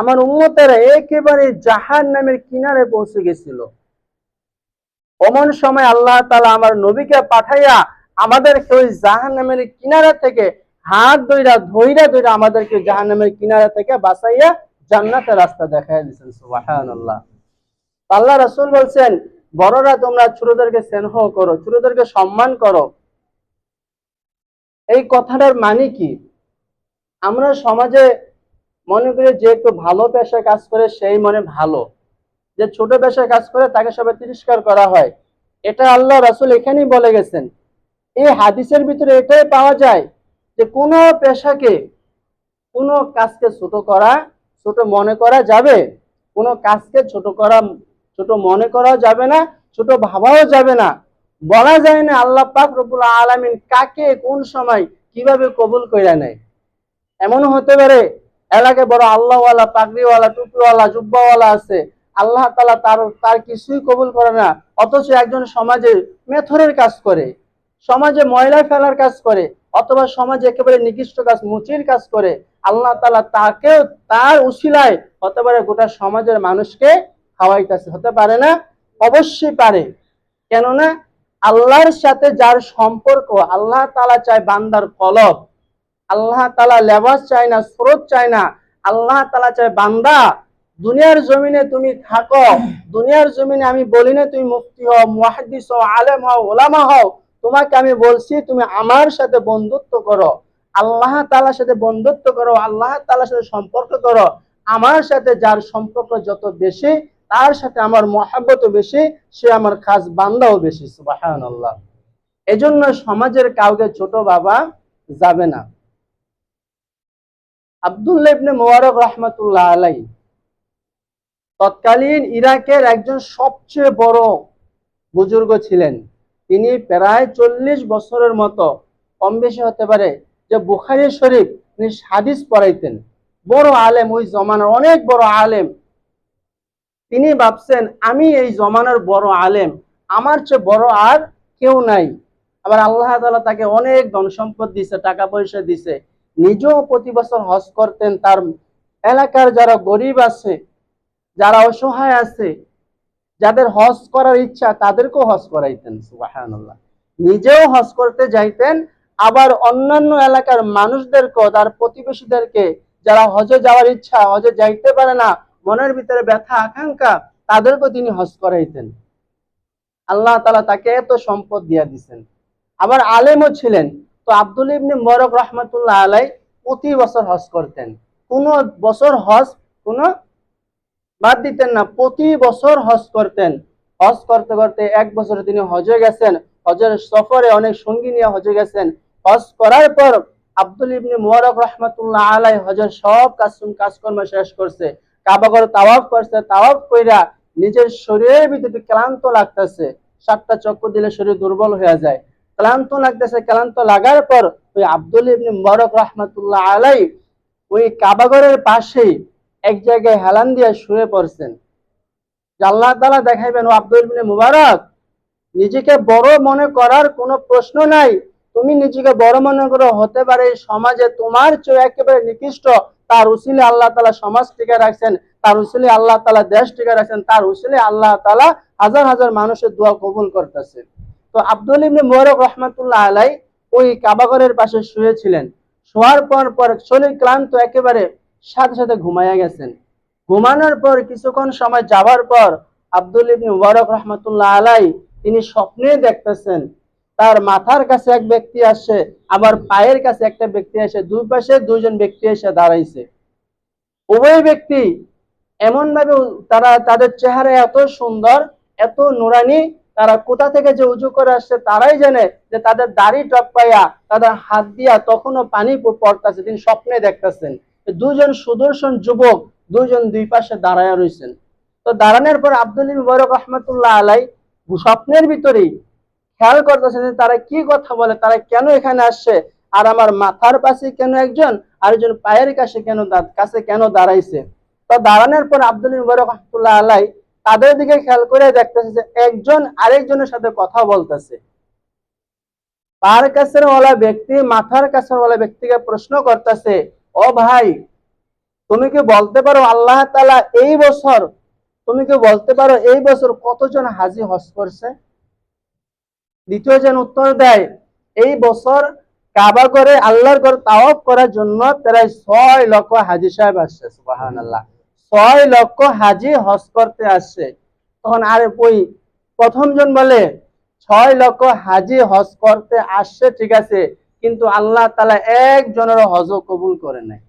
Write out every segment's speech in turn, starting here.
আমার উম্মতেরা একেবারে জাহান নামের কিনারে পৌঁছে গেছিল। অমন সময় আল্লাহ তালা আমার নবীকে পাঠাইয়া আমাদেরকে ওই জাহান নামের কিনারা থেকে হাত দইরা ধইরা ধইরা আমাদেরকে জাহান নামের কিনারা থেকে বাঁচাইয়া জান্নাতের রাস্তা দেখাই দিয়েছেন সুবাহান আল্লাহ আল্লাহ রাসূল বলছেন, বড়রা তোমরা ছোটদেরকে স্নেহ করো, ছোটদেরকে সম্মান করো। এই কথাটার মানে কি? আমরা সমাজে মনে করি যে একটু ভালো পেশায় কাজ করে সেই মনে ভালো। যে ছোট পেশায় কাজ করে তাকে সবাই তিরস্কার করা হয়। এটা আল্লাহ রাসূল এখানেই বলে গেছেন। এই হাদিসের ভিতরে এটাই পাওয়া যায় যে কোনো পেশাকে কোনো কাজকে ছোট করা, ছোট মনে করা যাবে। কোনো কাজকে ছোট করা, ছোট মনে করাও যাবে না, ছোট ভাবাও যাবে না। বলা যায় না আল্লাহ পাক রব্বুল আলামিন কাকে কোন সময় কীভাবে কবুল কইরা নেয়। এমন হতে পারে এলাকায় বড় আল্লাহওয়ালা, পাগড়িওয়ালা, টুপিওয়ালা, জুব্বাওয়ালা আছে। আল্লাহ তালা তার তার কিছুই কবুল করে না। অথচ একজন সমাজে মেথরের কাজ করে, সমাজে ময়লা ফেলার কাজ করে, অথবা সমাজে একেবারে নিকৃষ্ট কাজ, মুচির কাজ করে। আল্লাহ তালা তাকেও তার উশিলায় হতে পারে গোটা সমাজের মানুষকে খাওয়াইতেছে। হতে পারে না? অবশ্যই পারে। কেননা আল্লাহর সাথে যার সম্পর্ক, আল্লাহ তালা চায় বান্দার কলব। আল্লাহ তালা লেবাস চায় না, স্রোত চায় না। আল্লাহ তালা চায়, বান্দা, দুনিয়ার জমিনে তুমি থাকো। দুনিয়ার জমিনে আমি বলি না তুমি মুক্তি হও, মুহাদ্দিস হও, আলেম হও ওলামা হও। তোমাকে আমি বলছি, তুমি আমার সাথে বন্ধুত্ব করো। আল্লাহ তালার সাথে বন্ধুত্ব করো, আল্লাহ তালার সাথে সম্পর্ক করো। আমার সাথে যার সম্পর্ক যত বেশি, তার সাথে আমার মহাব্বত বেশি, সে আমার খাস বান্দাও বেশি আল্লাহ এজন্য সমাজের কাউকে ছোট বাবা যাবে না। আব্দুল্লাহ ইবনে মোবারক রহমতুল্লাহ আলাই তৎকালীন ইরাকের একজন সবচেয়ে বড় বুজুর্গ ছিলেন। তিনি প্রায় চল্লিশ বছরের মতো, কম বেশি হতে পারে, যে বুখারি শরীফ তিনি হাদিস পড়াইতেন। বড় আলেম ওই জমানার, অনেক বড় আলেম। তিনি ভাবছেন, আমি এই জমানার বড় আলেম, আমার চেয়ে বড় আর কেউ নাই। আবার আল্লাহ তাকে অনেক ধন সম্পদ দিছে, টাকা পয়সা দিছে। নিজেও প্রতি বছর হজ করতেন। তার এলাকার যারা গরিব আছে, যারা অসহায় আছে, যাদের হজ করার ইচ্ছা, তাদেরকেও হজ করাইতেন সুবাহান্লাহ নিজেও হজ করতে যাইতেন, আবার অন্যান্য এলাকার মানুষদেরকেও, তার প্রতিবেশীদেরকে, যারা হজে যাওয়ার ইচ্ছা, হজে যাইতে পারে না, মনের ভিতরে ব্যথা, আকাঙ্ক্ষা, তাদেরকেও তিনি হজ করাইতেন। আল্লাহ তালা তাকে এত সম্পদ দিয়া দিছেন। আবার আলেমও ছিলেন। তো আব্দুল ইবনে মরক রহমতুল্লাহ আলাই প্রতি বছর হজ করতেন। কোন বছর হজ, কোন বাদ দিতেন না, প্রতি বছর হজ করতেন। হজ করতে করতে এক বছরে তিনি হজে গেছেন। হজের সফরে অনেক সঙ্গী নিয়ে হজে গেছেন। হজ করার পর আব্দুল ইবনে মোয়ারক রহমতুল্লাহ আলাই হজের সব কাজ কাজকর্ম শেষ করছে। কাবাগর তাওয়াফ করছে। তাওয়াফ কইরা নিজের শরীরের ভিতরে ক্লান্ত লাগতেছে। সাতটা চক্কর দিলে শরীর দুর্বল হয়ে যায়। ক্লান্ত লাগতেছে, ক্লান্ত লাগার পর ওই আব্দুল ইবনে মোবারক রহমতুল্লাহ আলাই ওই কাবাগরের পাশেই এক জায়গায় হেলান দিয়ে শুয়ে পড়ছেন। আল্লাহ তালা দেখাইবেন, ও আব্দুল ইবনে মুবারক, নিজেকে বড় মনে করার কোনো প্রশ্ন নাই। তুমি নিজেকে বড় মনে করো, হতে পারে এই সমাজে তোমার চেয়ে একেবারে নিকৃষ্ট। তার উসিলে আল্লাহ তালা সমাজ টিকে রাখছেন, তার উসিলে আল্লাহ তালা দেশ টিকে রাখছেন, তার উসিলে আল্লাহ তালা হাজার হাজার মানুষের দোয়া কবুল করতেছে। তো আব্দুল ইবনে মোবারক রহমতুল্লাহ আলাই ওই কাবাগরের পাশে শুয়েছিলেন। শোয়ার পর পর শরীর ক্লান্ত, একেবারে সাথে সাথে ঘুমাইয়া গেছেন। ঘুমানোর পর কিছুক্ষণ সময় যাওয়ার পর আব্দুল ইবনে মুবারক রহমতুল্লাহ আলাই তিনি স্বপ্নে দেখতেছেন, তার মাথার কাছে এক ব্যক্তি আসে, আবার পায়ের কাছে একটা ব্যক্তি আসে, দুই পাশে দুইজন ব্যক্তি এসে দাঁড়াইছে। উভয় ব্যক্তি এমন ভাবে তারা তাদের চেহারা এত সুন্দর, এত নুরানি তারা কোথা থেকে যে উজু করে আসছে তারাই জানে যে তাদের দাড়ি টপকাইয়া তাদের হাত দিয়া তখনও পানি পড়তেছে, তিনি স্বপ্নে দেখতেছেন। দুজন সুদর্শন যুবক, দুজন দুই পাশে দাঁড়ায় রয়েছেন তো দাঁড়ানোর পর আব্দুল মুবারক রহমতুল্লাহ আলাই স্বপ্নের ভিতরেই খেয়াল করতেছেন যে তারা কি কথা বলে, তারা কেন এখানে আসছে, আর আমার মাথার পাশে কেন একজন, আর একজন পায়ের কাছে কেন কাছে কেন দাঁড়াইছে। তো দাঁড়ানোর পর আব্দুল মুবারক রহমতুল্লাহ আলাই তাদের দিকে খেয়াল করে দেখতেছে যে একজন আরেকজনের সাথে কথা বলতেছে। পার কাছের ওলা ব্যক্তি মাথার কাছের ওলা ব্যক্তিকে প্রশ্ন করতেছে, ও ভাই, তুমি কি বলতে পারো আল্লাহ তাআলা এই বছর, তুমি কি বলতে পারো এই বছর কতজন হাজি হজ করছে? দ্বিতীয় জন উত্তর দেয়, এই বছর কাবা করে আল্লাহর ঘর তাওয়াফ করার জন্য প্রায় ছয় লক্ষ হাজি সাহেব আসছে সুবাহান আল্লাহ ছয় লক্ষ হাজি হজ করতে আসছে। তখন আরে ওই প্রথম জন বলে, ছয় লক্ষ হাজি হজ করতে আসছে, ঠিক আছে, কিন্তু আল্লাহ তালা একজনেরও হজ কবুল করে নাই।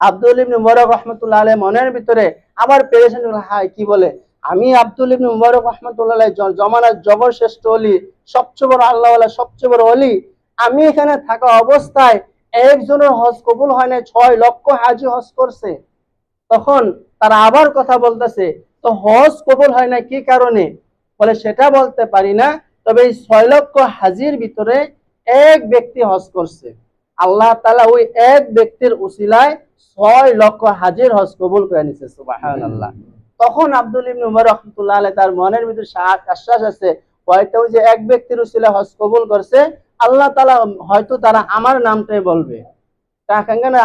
আব্দুল ইবনে মুবারক রহমতুল্লাহ আলাইহ মনের ভিতরে আবার পেরেছেন হাই কি বলে? আমি আব্দুল ইবনে মুবারক রহমতুল্লাহ জমানার জবরশ্রেষ্ঠ অলি, সবচেয়ে বড় আল্লাহ সবচেয়ে বড় অলি। আমি এখানে থাকা অবস্থায় একজনের হজ কবুল হয় না ছয় লক্ষ হাজি হজ করছে। তখন তারা আবার কথা বলতেছে, তো হজ কবুল হয় না কি কারণে? বলে, সেটা বলতে পারি না, তবে এই ছয় লক্ষ হাজির ভিতরে এক ব্যক্তি হজ করছে। আল্লাহ তালা ওই এক ব্যক্তির উসিলায় ছয় লক্ষ হাজির হজ কবুল করে নিছে আল্লাহ তখন আব্দুল ইবনে উমর রহমতুল্লাহ আলাইহ তার মনের ভিতরে আশ্বাস আছে, হয়তো ওই যে এক ব্যক্তির উসিলায় হজ কবুল করছে, আল্লাহ তালা হয়তো তারা আমার নামটাই বলবে।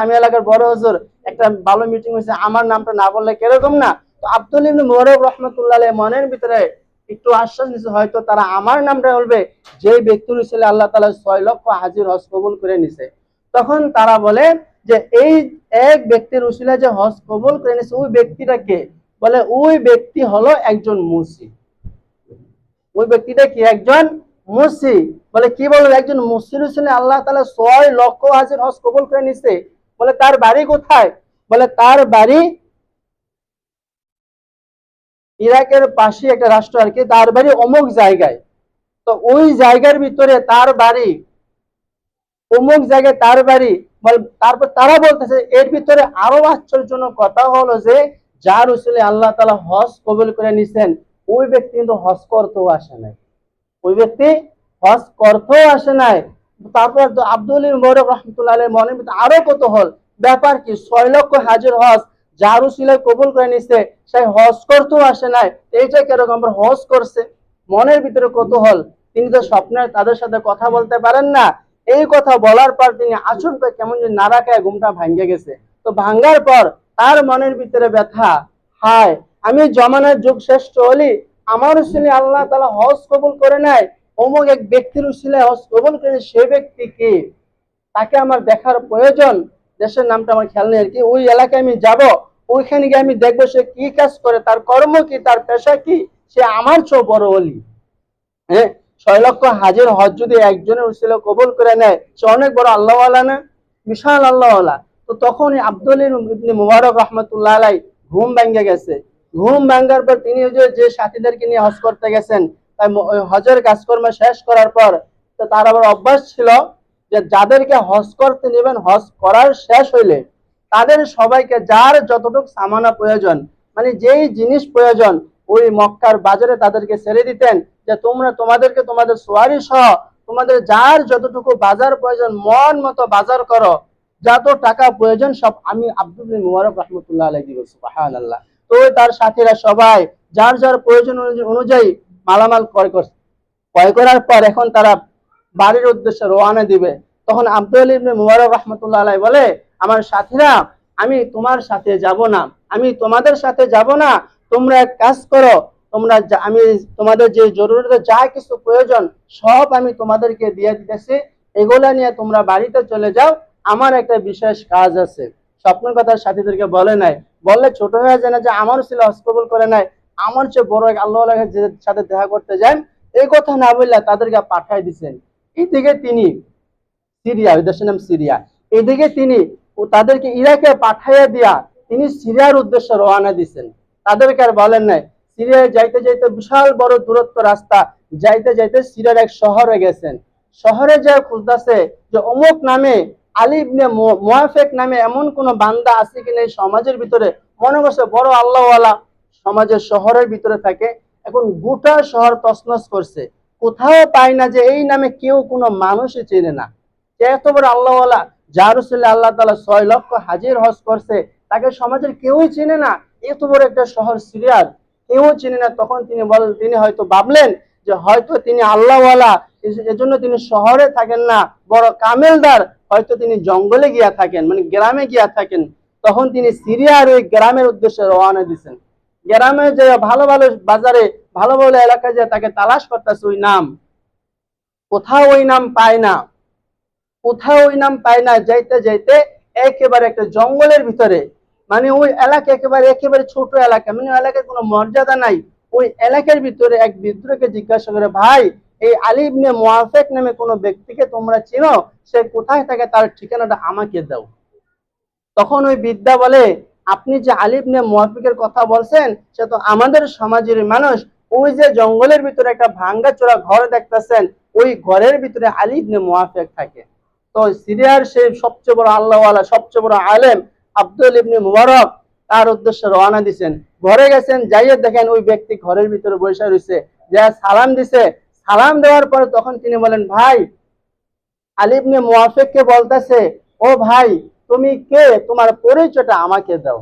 আমি এলাকার বড় হুজুর। একটা ভালো মিটিং হয়েছে, আমার নামটা না বললে কীরকম না? তো আব্দুল ইবনে মোবারক রহমতুল্লাহ মনের ভিতরে একটু আশ্বাস নিছে হয়তো তারা আমার নামটা বলবে। যে ব্যক্তির ছিল আল্লাহ তালা ছয় লক্ষ হাজির হজ কবুল করে নিছে। তখন তারা বলে যে, এই এক ব্যক্তির উসিলা যে হজ কবুল করে নিছে, ওই ব্যক্তিটা কে? বলে, ওই ব্যক্তি হলো একজন মুসি ওই ব্যক্তিটা কি একজন মুসি বলে কি বলব একজন মুসির হুসেন আল্লাহ তালা ছয় লক্ষ হাজির হজ কবুল করে নিছে। বলে, তার বাড়ি কোথায়? বলে, তার বাড়ি ইরাকের পাশে একটা রাষ্ট্র আর কি, তার বাড়ি অমুক জায়গায়। তো ওই জায়গার ভিতরে তার বাড়ি, অমুক জায়গায় তার বাড়ি তারপর তারা বলতেছে, এর ভিতরে আরও আশ্চর্যজনক কথা হলো যে, যার উসিলে আল্লাহ তালা হজ কবুল করে নিছেন, ওই ব্যক্তি কিন্তু হজ করতেও আসে নাই। ওই ব্যক্তি হজ করতেও আসে নাই। তারপর আব্দুল মৌরব রহমতুল্লাহ ভিতরে আরও কত হল ব্যাপার কি? ছয় লক্ষ হাজির হজ যার উসিলায় কবুল করে নিছে সেই হজ করতেও আসে নাই। এইটা কীরকম? হজ করছে। মনের ভিতরে কত হল তিনি তো স্বপ্নে তাদের সাথে কথা বলতে পারেন না। এই কথা বলার পর তিনি আচমকা কেমন যে নাড়া খায় ঘুমটা ভাঙ্গে গেছে। তো ভাঙ্গার পর তার মনের ভিতরে ব্যথা। হায়, আমি জমানার যুগ শ্রেষ্ঠ হলি আমার উসিলে আল্লাহ তালা হজ কবুল করে নেয় অমুক এক ব্যক্তির উসিলে হজ কবুল করে সে ব্যক্তি কি? তাকে আমার দেখার প্রয়োজন, দেশের নামটা আমার খেয়াল নেই আর কি, ওই এলাকায় আমি যাব, ওইখানে গিয়ে আমি দেখব সে কি কাজ করে, তার কর্ম কি, তার পেশা কি, সে আমার চেয়েও বড় অলি। হ্যাঁ ছয় লক্ষ হাজির হজ যদি একজনের উসিল কবুল করে নেয়, সে অনেক বড় আল্লাহওয়ালা না? বিশাল আল্লাহওয়ালা। তো তখন আব্দুল মুবারক রহমতুল্লাহ আলাই ঘুম ভেঙে গেছে। ঘুম ভাঙ্গার পর তিনি যে- সাথীদেরকে নিয়ে হজ করতে গেছেন, তাই হজের কাজকর্ম শেষ করার পর তার আবার অভ্যাস ছিল যে যাদেরকে হজ করতে নেবেন, হজ করার শেষ হইলে তাদের সবাইকে যার যতটুকু সামানা প্রয়োজন মানে যেই জিনিস প্রয়োজন, ওই মক্কার বাজারে তাদেরকে ছেড়ে দিতেন, যে তোমরা তোমাদেরকে তোমাদের সোয়ারি সহ তোমাদের যার যতটুকু বাজার প্রয়োজন, মন মতো বাজার করো, যত টাকা প্রয়োজন সব আমি আব্দুল মুবারক রহমতুল্লাহ আলাই দিব সুবহানাল্লাহ। তো তার সাথীরা সবাই যার যার প্রয়োজন অনুযায়ী- মালামাল ক্রয় করছে। ক্রয় করার পর এখন তারা বাড়ির উদ্দেশ্যে রওনা দিবে। তখন আব্দুল ইবনে মুবারক রহমতুল্লাহ বলে, আমার সাথীরা, আমি তোমার সাথে যাব না। আমি তোমাদের সাথে যাব না। তোমরা এক কাজ করো। তোমরা আমি তোমাদের যে জরুরি যা কিছু প্রয়োজন সব আমি তোমাদেরকে দিয়ে দিতেছি। এগুলা নিয়ে তোমরা বাড়িতে চলে যাও। আমার একটা বিশেষ কাজ আছে। স্বপ্নের কথা সাথীদেরকে বলে নাই। বললে ছোট হয়ে যায় না যে আমার ছিল হস্তবল করে নাই, আমার চেয়ে বড় এক আল্লাহ সাথে দেখা করতে যান, এই কথা না বললে তাদেরকে পাঠাই দিছেন। এইদিকে তিনি সিরিয়া ওই দেশের নাম সিরিয়া। এদিকে তিনি তাদেরকে ইরাকে পাঠাইয়া দিয়া তিনি সিরিয়ার উদ্দেশ্যে রওনা দিছেন। তাদেরকে আর বলেন নাই, সিরিয়ায় যাইতে যাইতে বিশাল বড় দূরত্ব রাস্তা, যাইতে যাইতে সিরিয়ার এক শহরে গেছেন। শহরে যা খুঁজতেছে যে অমুক নামে আলী ইবনে মু- নামে এমন কোন বান্দা আছে কিনা এই সমাজের ভিতরে? মনে করছে বড় আল্লাহওয়ালা সমাজের শহরের ভিতরে থাকে। এখন গোটা শহর তছনছ করছে। কোথাও পায় না যে এই নামে কেউ কোনো মানুষই চেনে না। এত বড় আল্লাহওয়ালা উসিলে আল্লাহ তালা ছয় লক্ষ হাজির হজ করছে, তাকে সমাজের কেউই চেনে না। এত বড় একটা শহর সিরিয়ার কেউ চিনে না। তখন তিনি বল, তিনি হয়তো ভাবলেন যে হয়তো তিনি আল্লাহওয়ালা এজন্য তিনি শহরে থাকেন না, বড় কামেলদার। হয়তো তিনি জঙ্গলে গিয়া থাকেন মানে গ্রামে গিয়া থাকেন, তখন তিনি সিরিয়ার ওই গ্রামের উদ্দেশ্যে রওনা দিয়েছেন গ্রামে যে ভালো ভালো বাজারে, ভালো ভালো এলাকায় যে তাকে তালাশ করতেছে, ওই নাম, কোথাও ওই নাম পায় না, কোথাও ওই নাম পায় না। যাইতে যাইতে একেবারে একটা জঙ্গলের ভিতরে মানে ওই এলাকা একেবারে একেবারে ছোট এলাকা মানে ওই এলাকার কোনো মর্যাদা নাই। ওই এলাকার ভিতরে এক বিদ্রোহকে জিজ্ঞাসা করে, ভাই এই আলী ইবনে মুআফেক নামে কোনো ব্যক্তিকে তোমরা চিনো? সে কোথায় থাকে? তার ঠিকানাটা আমাকে দাও। তখন ওই বিদ্যা বলে, আপনি যে আলী ইবনে মুআফিকের কথা বলছেন, সে তো আমাদের সমাজের মানুষ। ওই যে জঙ্গলের ভিতরে একটা ভাঙ্গা চোরা ঘর দেখতেছেন, ওই ঘরের ভিতরে আলী ইবনে মুআফিক থাকে। তো সিরিয়ার সেই সবচেয়ে বড় আল্লাহওয়ালা, সবচেয়ে বড় আলেম আব্দুল ইবনে মুবারক তার উদ্দেশ্যে রওনা দিছেন। ঘরে গেছেন, যাইয়ে দেখেন ওই ব্যক্তি ঘরের ভিতরে বসে রয়েছে। যা সালাম দিছে সালাম দেওয়ার পরে তখন তিনি বলেন, ভাই আলিবনে মুআফিককে বলতেছে, ও ভাই, তুমি কে? তোমার পরিচয়টা আমাকে দাও।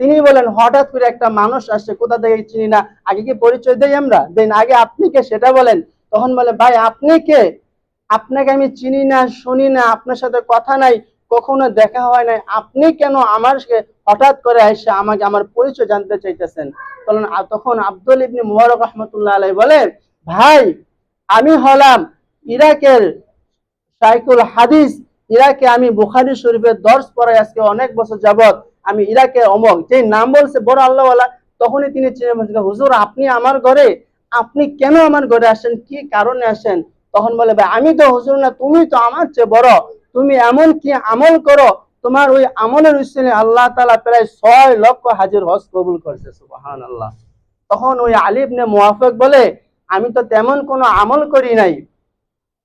তিনি বলেন, হঠাৎ করে একটা মানুষ আসছে, কোথা থেকে চিনি না, আগে কি পরিচয় দেই আমরা? দেন আগে আপনি কে? সেটা বলেন। তখন বলে, ভাই, আপনি কে? আপনাকে আমি চিনি না, শুনি না, আপনার সাথে কথা নাই, কখনো দেখা হয় নাই। আপনি কেন আমার হঠাৎ করে এসে আমাকে আমার পরিচয় জানতে চাইতেছেন? তখন তখন আব্দুল ইবনে মুবারক রহমতুল্লাহ আলাই বলে ভাই, আমি হলাম ইরাকের সাইকুল হাদিস। ইরাকে আমি বুখারি শরীফের দর্শ পড়াই আজকে অনেক বছর যাবত আমি ইরাকের অমক। যে নাম বলছে বড় আল্লাহওয়ালা, তখনই তিনি চিনে বলছেন হুজুর, আপনি আমার ঘরে, আপনি কেন আমার ঘরে আসেন? কি কারণে আসেন? তখন বলে, ভাই, আমি তো হুজুর না, তুমি তো আমার চেয়ে বড়। তুমি এমন কি আমল করো? তোমার ওই আমলের উচ্চনে আল্লাহ তালা প্রায় ছয় লক্ষ হাজির হজ কবুল করছে সুবাহান আল্লাহ তখন ওই আলিবনে মুআফিক বলে আমি তো তেমন কোনো আমল করি নাই।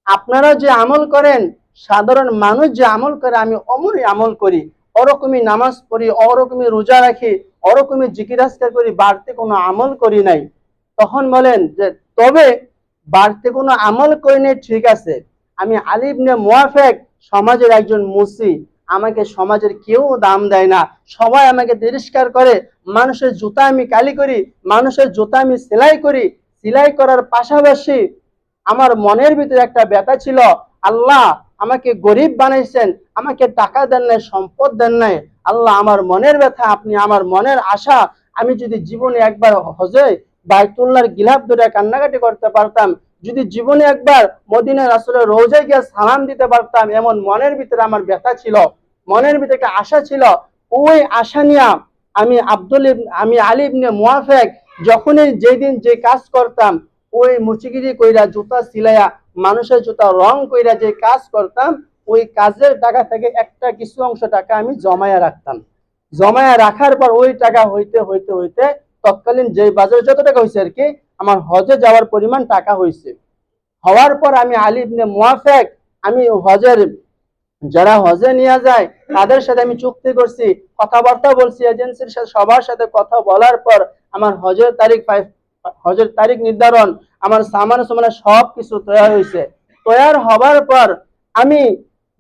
আপনারা যে আমল করেন, সাধারণ মানুষ যে আমল করে, আমি অমরই আমল করি। ওরকমই নামাজ পড়ি, ওরকমই রোজা রাখি, ওরকমই জিকিরাজকার করি, বাড়তি কোনো আমল করি নাই। তখন বলেন যে, তবে বাড়তে কোনো আমল করি নাই, ঠিক আছে। আমি আলিবনে মুআফেক সমাজের একজন মুসি। আমাকে সমাজের কেউ দাম দেয় না। সবাই আমাকে তিরস্কার করে, মানুষের জুতা আমি কালি করি, মানুষের জুতা আমি সেলাই করি সেলাই করার পাশাপাশি আমার মনের ভিতরে একটা ব্যথা ছিল, আল্লাহ আমাকে গরিব বানাইছেন, আমাকে টাকা দেন নাই, সম্পদ দেন নাই, আল্লাহ আমার মনের ব্যথা, আপনি আমার মনের আশা, আমি যদি জীবনে একবার হজে বাইতুল্লাহর গিলাপ ধরে কান্নাকাটি করতে পারতাম, যদি জীবনে একবার মদিনার আসলে রোজায় গিয়ে সালাম দিতে পারতাম, এমন মনের ভিতরে আমার ব্যথা ছিল, মনের ভিতরে আশা ছিল, ওই আশা নিয়ে আমি আব্দুল আমি আলী ইবনে মুআফেক যখনই যেদিন যে কাজ করতাম, ওই মুচিগিরি কইরা জুতা সিলাইয়া, মানুষের জুতা রং কইরা যে কাজ করতাম, ওই কাজের টাকা থেকে একটা কিছু অংশ টাকা আমি জমায়া রাখতাম। জমায়া রাখার পর ওই টাকা হইতে হইতে হইতে তৎকালীন যে বাজারে যত টাকা হয়েছে আর কি, আমার হজে যাওয়ার পরিমাণ টাকা হয়েছে হওয়ার পর আমি আলী ইবনে মুআফেক আমি হজের যারা হজে নিয়ে যায়, তাদের সাথে আমি চুক্তি করছি, কথাবার্তা বলছি এজেন্সির সাথে, সবার সাথে কথা বলার পর আমার হজের তারিখ হজের তারিখ নির্ধারণ, আমার সামান সামানে সব কিছু তৈরি হয়েছে। তৈরি হবার পর আমি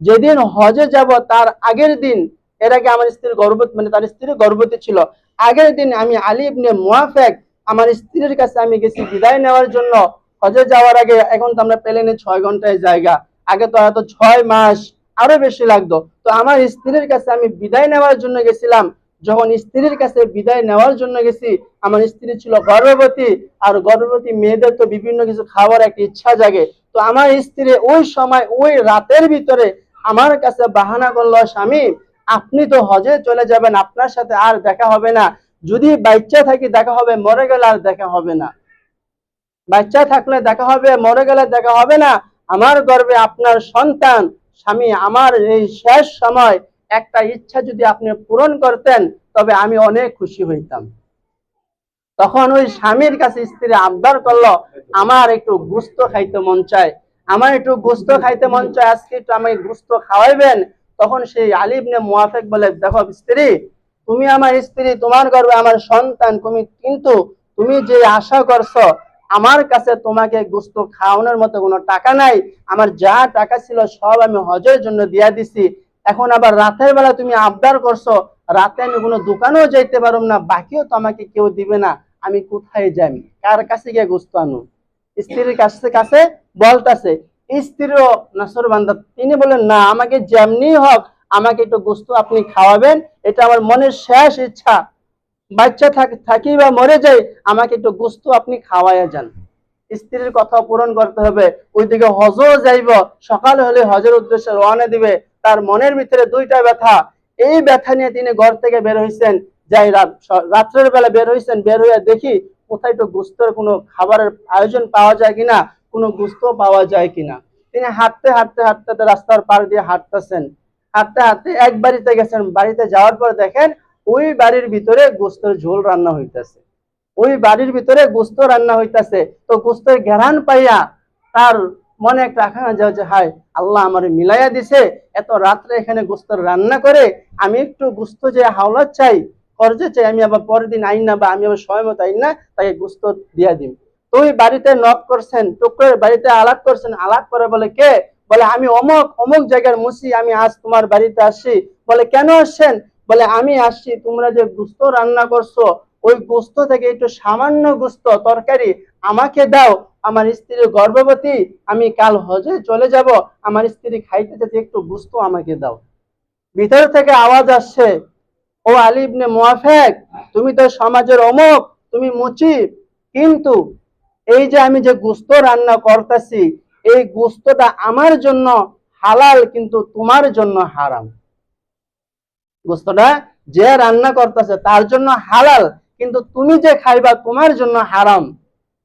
যেদিন হজে যাব, তার আগের দিন, এর আগে আমার স্ত্রীর গর্ভবতী মানে তার স্ত্রী গর্ভবতী ছিল, আগের দিন আমি আলী ইবনে মুআফেক, আমার স্ত্রীর কাছে আমি গেছি বিদায় নেওয়ার জন্য। হজে যাওয়ার আগে, এখন তো আমরা প্লেনে ছয় ঘন্টায় জায়গা, আগে তো হয়তো ছয় মাস আরও বেশি লাগতো। তো আমার স্ত্রীর কাছে আমি বিদায় নেওয়ার জন্য গেছিলাম। যখন স্ত্রীর কাছে বিদায় নেওয়ার জন্য গেছি, আমার স্ত্রী ছিল গর্ভবতী আর গর্ভবতী মেয়েদের তো বিভিন্ন কিছু খাওয়ার একটা ইচ্ছা জাগে। তো আমার স্ত্রী ওই সময় ওই রাতের ভিতরে আমার কাছে বাহানা করল, স্বামী, আপনি তো হজে চলে যাবেন, আপনার সাথে আর দেখা হবে না। যদি বাচ্চা থাকি দেখা হবে, মরে গেলে আর দেখা হবে না। বাচ্চা থাকলে দেখা হবে, মরে গেলে দেখা হবে না। আমার গর্বে আপনার সন্তান স্বামী, আমার এই শেষ সময় একটা ইচ্ছা যদি আপনি পূরণ করতেন, তবে আমি অনেক খুশি হইতাম। তখন ওই স্বামীর কাছে স্ত্রী আবদার করল, আমার একটু গুস্ত খাইতে মন চায়। আমার একটু গুস্ত খাইতে মন চায়, আজকে একটু আমাকে গুস্ত খাওয়াইবেন? তখন সেই আলিবনে মুআফেক বলে, দেখো স্ত্রী, তুমি আমার স্ত্রী, তোমার গর্বে আমার সন্তান, তুমি কিন্তু, তুমি যে আশা করছ আমার কাছে তোমাকে গোস্ত খাওয়ানোর মতো কোনো টাকা নাই। আমার যা টাকা ছিল সব আমি হজের জন্য দিয়া দিছি। এখন আবার রাতের বেলা তুমি আবদার করছ। রাতে আমি কোনো দোকানেও যাইতে পারব না, বাকিও তো আমাকে কেউ দিবে না। আমি কোথায় যাই? কার কাছে গিয়ে গোস্ত আনু? স্ত্রীর কাছে কাছে বলতাছে, স্ত্রীও নাসর বান্দা, তিনি বলেন না, আমাকে যেমনি হোক, আমাকে একটু গোস্ত আপনি খাওয়াবেন। এটা আমার মনের শেষ ইচ্ছা। বাচ্চা থাকি বা মরে যাই, আমাকে একটু গোস্ত আপনি খাওয়াইয়া যান। স্ত্রীর কথা পূরণ করতে হবে। ওইদিকে হজও যাইব। সকাল হলে হজের উদ্দেশ্যে রওনা দিবে। তার মনের ভিতরে দুইটা ব্যথা। এই ব্যথা নিয়ে তিনি ঘর থেকে বের হয়েছেন যাই রাত রাত্রের বেলা বের হয়েছেন বের হইয়া দেখি কোথায় একটু গুস্তের কোনো খাবারের আয়োজন পাওয়া যায় কিনা, কোনো গুস্ত পাওয়া যায় কিনা। তিনি হাঁটতে হাঁটতে হাঁটতে রাস্তার পার দিয়ে হাঁটতেছেন। হাঁটতে হাঁটতে এক বাড়িতে গেছেন। বাড়িতে যাওয়ার পর দেখেন ওই বাড়ির ভিতরে গোস্তের ঝোল রান্না হইতেছে। ওই বাড়ির ভিতরে গোস্ত রান্না হইতাছে, তো গোস্তের ঘেরান পাইয়া তার মনে একটা আখানা যাও যে, হায়, আল্লাহ আমার মিলাইয়া দিছে, এত রাত্রে এখানে গোস্তের রান্না করে, আমি একটু গোস্ত যে হাওলাত চাই, করজে চাই, আমি আবার পরের দিন আইন না বা আমি আবার সময় মতো আইন না, তাকে গোস্ত দিয়া দিম। তো ওই বাড়িতে নক করছেন, টুকরের বাড়িতে আলাপ করছেন, আলাপ করে বলে কে? বলে, আমি অমুক অমুক জায়গার মুসি, আমি আজ তোমার বাড়িতে আসছি বলে, কেন আসছেন? বলে, আমি আসছি, তোমরা যে গুস্ত রান্না করছ, ওই গোস্ত থেকে একটু সামান্য গোস্ত, তরকারি আমাকে দাও। আমার স্ত্রী গর্ভবতী, আমি কাল হজে চলে যাব। আমার স্ত্রী খাইতে যেতে একটু গোস্ত আমাকে দাও। ভিতর থেকে আওয়াজ আসছে, ও আলী ইবনে মুয়াফেক তুমি তো সমাজের অমুক, তুমি মুচি। কিন্তু এই যে আমি যে গোস্ত রান্না করতেছি, এই গোস্তটা আমার জন্য হালাল, কিন্তু তোমার জন্য হারাম। গোস্তটা যে রান্না করতেছে, তার জন্য হালাল, কিন্তু তুমি যে খাইবা তোমার জন্য হারাম।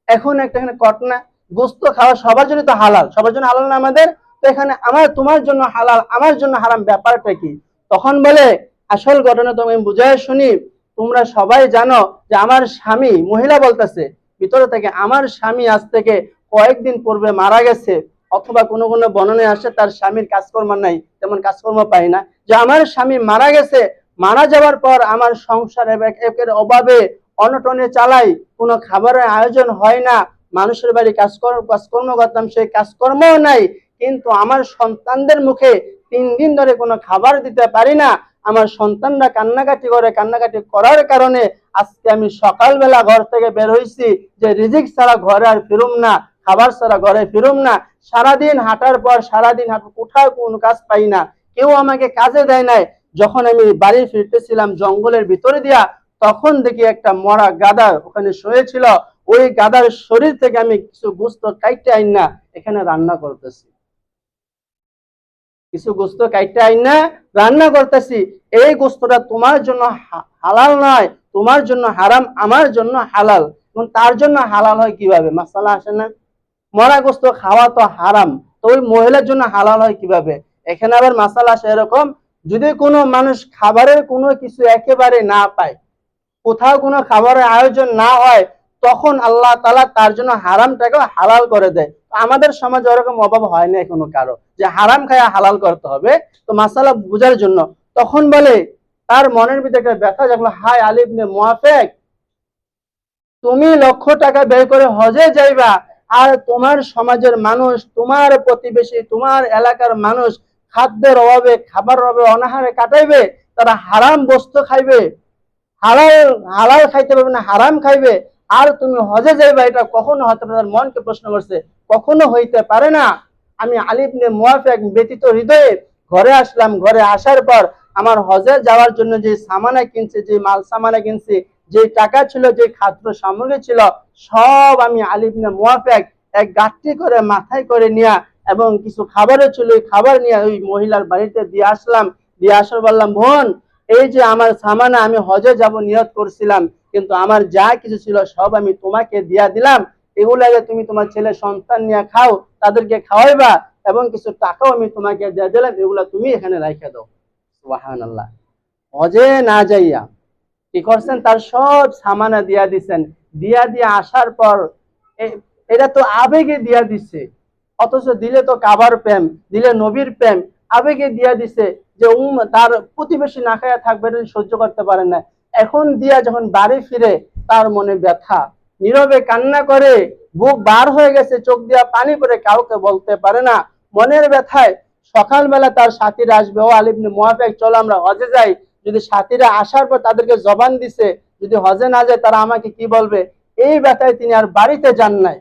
এখন একটা এখানে ঘটনা গোস্ত খাওয়া সবার জন্য তো হালাল, সবার জন্য হালাল না আমাদের? তো এখানে আমার, তোমার জন্য হালাল, আমার জন্য হারাম ব্যাপারটা কি? তখন বলে, আসল ঘটনা তুমি বুঝায় শুনি, তোমরা সবাই জানো যে আমার স্বামী, মহিলা বলতেছে, ভিতরে থেকে আমার স্বামী আজ থেকে কয়েকদিন পূর্বে মারা গেছে, অথবা কোনো কোনো বর্ণনায় আসে, তার স্বামীর কাজকর্ম নাই, তেমন কাজকর্ম পাই না। যে আমার স্বামী মারা গেছে, মারা যাওয়ার পর আমার সংসার এক- একের অভাবে অনটনে চালাই, কোনো খাবারের আয়োজন হয় না, মানুষের বাড়ি কাজকর্ম কাজকর্ম করতাম, সেই কাজকর্মও নাই, কিন্তু আমার সন্তানদের মুখে তিন দিন ধরে কোনো খাবার দিতে পারি না, আমার সন্তানরা কান্নাকাটি করে, কান্নাকাটি করার কারণে আজকে আমি সকালবেলা ঘর থেকে বের হয়েছি যে রিজিক ছাড়া ঘরে আর ফিরুম না, খাবার ছাড়া ঘরে ফিরুম না, সারাদিন হাঁটার পর সারাদিন হাঁট কোথাও কোনো কাজ পাই না কেউ আমাকে কাজে দেয় নাই। যখন আমি বাড়ি ফিরতেছিলাম জঙ্গলের ভিতরে দিয়া, তখন দেখি একটা মরা গাদা ওখানে শুয়েছিল ওই গাদার শরীর থেকে আমি কিছু গোস্ত কাইটে আইন না, এখানে রান্না করতেছি। কিছু গোস্ত কাইটে আইন না, রান্না করতেছি। এই গোস্তটা তোমার জন্য হালাল নয়, তোমার জন্য হারাম, আমার জন্য হালাল। এবং তার জন্য হালাল হয় কীভাবে? মাসালা আসে না। মরা গোস্ত খাওয়া তো হারাম, তো ওই মহিলার জন্য হালাল হয় কীভাবে? এখানে আবার মাসালা আসে এরকম, যদি কোনো মানুষ খাবারের কোনো কিছু একেবারে না পায়, কোথাও কোনো খাবারের আয়োজন না হয়, তখন আল্লাহ তালা তার জন্য হারামটাকে হালাল করে দেয়। আমাদের সমাজে ওরকম অভাব হয় না কোনো কারও, যে হারাম খায়া হালাল করতে হবে। তো মাসালা বোঝার জন্য তখন বলে, তার মনের ভিতরে একটা ব্যথা জাগলো, হাই আলিবনে মুয়াফেক তুমি লক্ষ টাকা ব্যয় করে হজে যাইবা, আর তোমার সমাজের মানুষ, তোমার প্রতিবেশী, তোমার এলাকার মানুষ খাদ্যের অভাবে খাবার অভাবে, অনাহারে কাটাইবে, তারা হারাম বস্তু খাইবে। হালাল হালাল খাইতে পারবে না, হারাম খাইবে। আর তুমি হজে যাইবা, এটা কখনো হতে পারে মনকে প্রশ্ন করছে। কখনো হইতে পারে না। আমি আলিবনে মুয়াফেক ব্যতীত হৃদয়ে ঘরে আসলাম। ঘরে আসার পর আমার হজে যাওয়ার জন্য যে সামানা কিনছি, যে মাল সামানা কিনছি, যে টাকা ছিল, যে খাদ্য সামগ্রী ছিল, সব আমি আলিবনে মুয়াফেক এক গাঠটি করে মাথায় করে নিয়া এবং কিছু খাবারও ছিল। ওই খাবার নিয়ে ওই মহিলার বাড়িতে দিয়ে আসলাম। দিয়ে আসার বললাম, বোন, এই যে আমার সামানা, আমি হজে যাব নিয়ত করছিলাম, কিন্তু আমার যা কিছু ছিল সব আমি তোমাকে দিয়া দিলাম। এগুলো আগে তুমি তোমার ছেলে সন্তান নিয়ে খাও, তাদেরকে খাওয়াইবা এবং কিছু টাকাও আমি তোমাকে দিয়ে দিলাম, এগুলো তুমি এখানে রাখে দাও। সুবাহান আল্লাহ হজে না যাইয়া কি করছেন? তার সব সামানা দিয়া দিছেন। দিয়া দিয়ে আসার পর এটা তো আবেগে দিয়া দিছে। অথচ দিলে তো কাবার প্রেম, দিলে নবীর প্রেম। আবেগে দিয়া দিছে যে উম, তার প্রতিবেশী না খায়া থাকবে সহ্য করতে পারে না। এখন দিয়া যখন বাড়ি ফিরে, তার মনে ব্যথা। নীরবে কান্না করে, বুক বার হয়ে গেছে, চোখ দিয়া পানি পড়ে কাউকে বলতে পারে না। মনের ব্যথায় সকালবেলা তার সাথীরা আসবে। ও আলিবনে মোয়াফেক চলো আমরা হজে যাই। যদি সাথীরা আসার পর তাদেরকে জবান দিছে, যদি হজে না যায়, তারা আমাকে কি বলবে? এই ব্যথায় তিনি আর বাড়িতে যান নাই।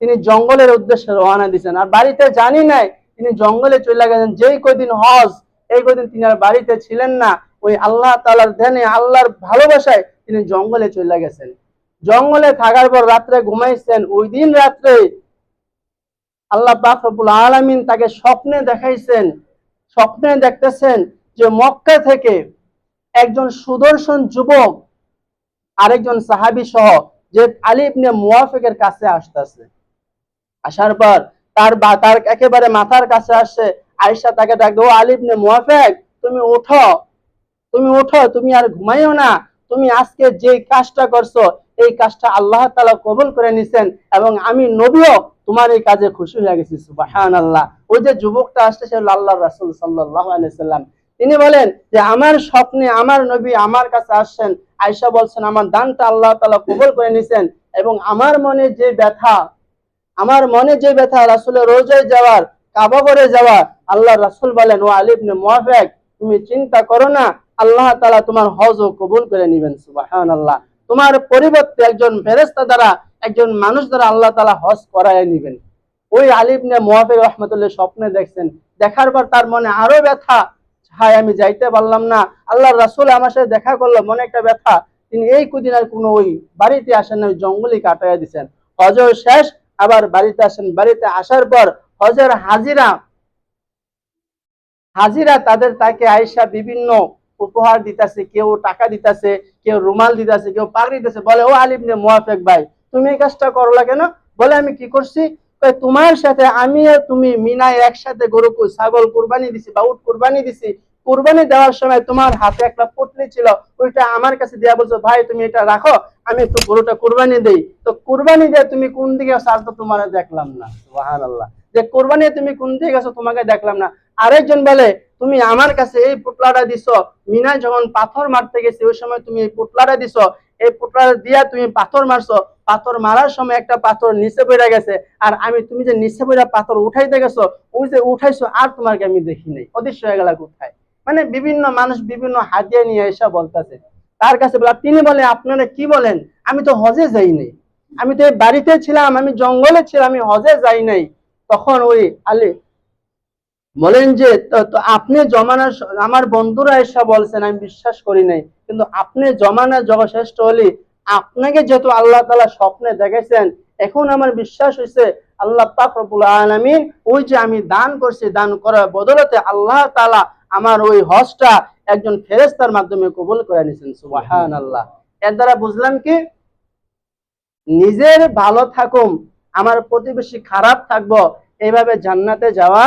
তিনি জঙ্গলের উদ্দেশ্যে রওনা দিয়েছেন। আর বাড়িতে জানি নাই, তিনি জঙ্গলে চলে গেছেন। যেই কদিন হজ, এই কদিন তিনি আর বাড়িতে ছিলেন না। ওই আল্লাহ তালার ধ্যানে, আল্লাহর ভালোবাসায় তিনি জঙ্গলে চলে গেছেন। জঙ্গলে থাকার পর রাত্রে ঘুমাইছেন। ওই দিন রাত্রে আল্লাহ রব্বুল আলামিন তাকে স্বপ্নে দেখাইছেন। স্বপ্নে দেখতেছেন যে মক্কা থেকে একজন সুদর্শন যুবক, আরেকজন সাহাবী সহ যে আলী ইবনে মুয়াফিকের কাছে আসতেছে। আসার পর তার বা, তার একেবারে মাথার কাছে আসছে, আয়েশা তাকে ডাকবে ও আলী ইবনে মুয়াফিক তুমি ওঠো তুমি ওঠো তুমি আর ঘুমাইও না, তুমি আজকে যে কাজটা করছ, এই কাজটা আল্লাহ তাআলা কবুল করে নিছেন এবং আমি নবীও তোমার এই কাজে খুশি হয়ে গেছি, সুবহানাল্লাহ। ওই যে যুবকটা আসছে, সে হলো আল্লাহর রাসূল সাল্লাল্লাহু সাল্লাম। তিনি বলেন যে, আমার স্বপ্নে আমার নবী আমার কাছে আসছেন, আয়েশা বলছেন, আমার দানটা আল্লাহ তালা কবল করে নিছেন এবং আমার মনে যে ব্যথা আমার মনে যে ব্যথা, রাসূলের রোজায় যাওয়ার, কাবা করে যাওয়ার আল্লাহ রাসূল বলেন ও আলী ইবনে মুয়াফিক তুমি চিন্তা করো না, আল্লাহ তাআলা তোমার হজও কবুল করে নেবেন, সুবহানাল্লাহ। তোমার পরিবর্তে একজন ফেরেশতা দ্বারা, একজন মানুষ দ্বারা আল্লাহ তাআলা হজ করায় নিবেন। ওই আলিবনে মুয়াফিক রহমতুল্লাহ স্বপ্নে দেখছেন। দেখার পর তার মনে আরও ব্যথা, হায়, আমি যাইতে পারলাম না। আল্লাহ রাসূল আমার সাথে দেখা করল, মনে একটা ব্যথা। তিনি এই কুদিন আর কোনো ওই বাড়িতে আসেন না, ওই জঙ্গলই কাটাইয়া দিছেন। হজর শেষ আবার বাড়িতে আসেন। বাড়িতে আসার পর হজের হাজিরা হাজিরা তাদের তাকে আয়সা বিভিন্ন উপহার দিতেছে, কেউ টাকা দিতেছে, কেউ রুমাল দিতেছে, কেউ পাগড়ি দিতেছে। বলে, ও আলিবনে মুয়াফেক ভাই, তুমি এই কাজটা করলা কেন? বলে, আমি কি করছি? তোমার সাথে আমি আর তুমি মিনায় একসাথে গরু ছাগল কোরবানি দিছি বা উট কুরবানি দিছি। কুরবানি দেওয়ার সময় তোমার হাতে একটা পুটলি ছিল, ওইটা আমার কাছে দেয়া বলছো, ভাই, তুমি এটা রাখো, আমি একটু গরুটা কুরবানি দেই। তো কুরবানি দিয়ে তুমি কোন দিকে তো তোমার দেখলাম না, সুবহানাল্লাহ। যে কোরবানি তুমি কোন দিকে গেছো, তোমাকে দেখলাম না। আরেকজন বলে, তুমি আমার কাছে এই পুটলাটা দিছো। মিনায় যখন পাথর মারতে গেছে, ওই সময় তুমি এই পুটলাটা দিছো। এই পুটলাটা দিয়া তুমি পাথর মারছো। পাথর মারার সময় একটা পাথর নিচে পড়ে গেছে। আর আমি, তুমি যে নিচে পড়ে পাথর উঠাইতে গেছো, ওই যে উঠাইছো, আর তোমাকে আমি দেখি নাই। অদৃশ্য হয়ে গেল কোথায়? মানে বিভিন্ন মানুষ বিভিন্ন হাতিয়ে নিয়ে এসে বলতেছে। তার কাছে বলা তিনি বলে আপনারা কি বলেন? আমি তো হজে যাই নাই। আমি তো বাড়িতে ছিলাম, আমি জঙ্গলে ছিলাম, আমি হজে যাই নাই। তখন ওই আলী বলেন যে আপনি জমানার আমার বন্ধুরা এসে বলছেন, আমি বিশ্বাস করি নাই। কিন্তু আপনি জমানার জগশ্রেষ্ঠ হলি আপনাকে যেহেতু আল্লাহ তালা স্বপ্নে দেখেছেন, এখন আমার বিশ্বাস হয়েছে আল্লাহ পাক রব্বুল আলামিন ওই যে আমি দান করছি, দান করার বদলতে আল্লাহ তালা আমার ওই হজটা একজন ফেরেস্তার মাধ্যমে কবুল করে নিয়েছেন সুবাহান আল্লাহ এর দ্বারা বুঝলাম কি? নিজের ভালো থাকুম, আমার প্রতিবেশী খারাপ থাকব এইভাবে জান্নাতে যাওয়া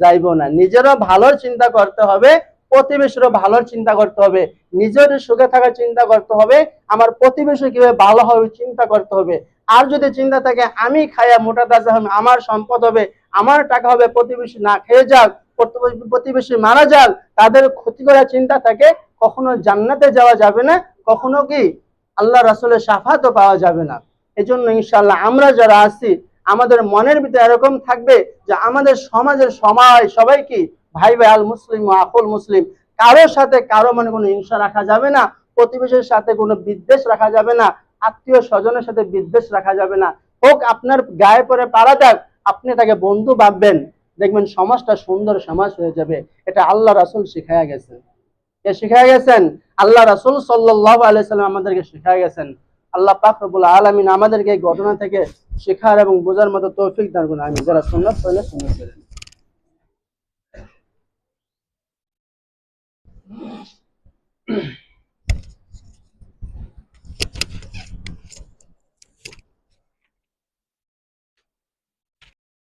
যাইব না। নিজেরও ভালোর চিন্তা করতে হবে, প্রতিবেশীরও ভালোর চিন্তা করতে হবে। নিজের সুখে থাকার চিন্তা করতে হবে, আমার প্রতিবেশী কীভাবে ভালো হবে চিন্তা করতে হবে। আর যদি চিন্তা থাকে, আমি খাইয়া মোটা তাজা হবে আমার সম্পদ হবে, আমার টাকা হবে, প্রতিবেশী না খেয়ে যাক প্রতিবেশী- মারা যান, তাদের ক্ষতি করার চিন্তা থাকে, কখনো জান্নাতে যাওয়া যাবে না, কখনো কি আল্লাহ রাসুলের সাফাতও পাওয়া যাবে না। এজন্য ইনশাল্লাহ আমরা যারা আছি, আমাদের মনের ভিতরে এরকম থাকবে যে আমাদের সমাজের সবাই সবাই কি ভাই ভাই আল মুসলিম ও আকুল মুসলিম কারোর সাথে কারও মনে কোনো হিংসা রাখা যাবে না, প্রতিবেশীর সাথে কোনো বিদ্বেষ রাখা যাবে না, আত্মীয় স্বজনের সাথে বিদ্বেষ রাখা যাবে না। হোক আপনার গায়ে পরে পারা যাক আপনি তাকে বন্ধু ভাববেন। দেখবেন সমাজটা সুন্দর সমাজ হয়ে যাবে। এটা আল্লাহ রাসুল শিখাইয়া গেছেন। কে শিখাইয়া গেছেন? আল্লাহ রাসুল সাল্লাহ আলাইসাল্লাম আমাদেরকে শিখাইয়া গেছেন। আল্লাহ পাক রবুল আলমিন আমাদেরকে এই ঘটনা থেকে শেখার এবং বোঝার মতো তৌফিক দান করুন। আমি যারা সুন্নত হইলে সুন্নত করেন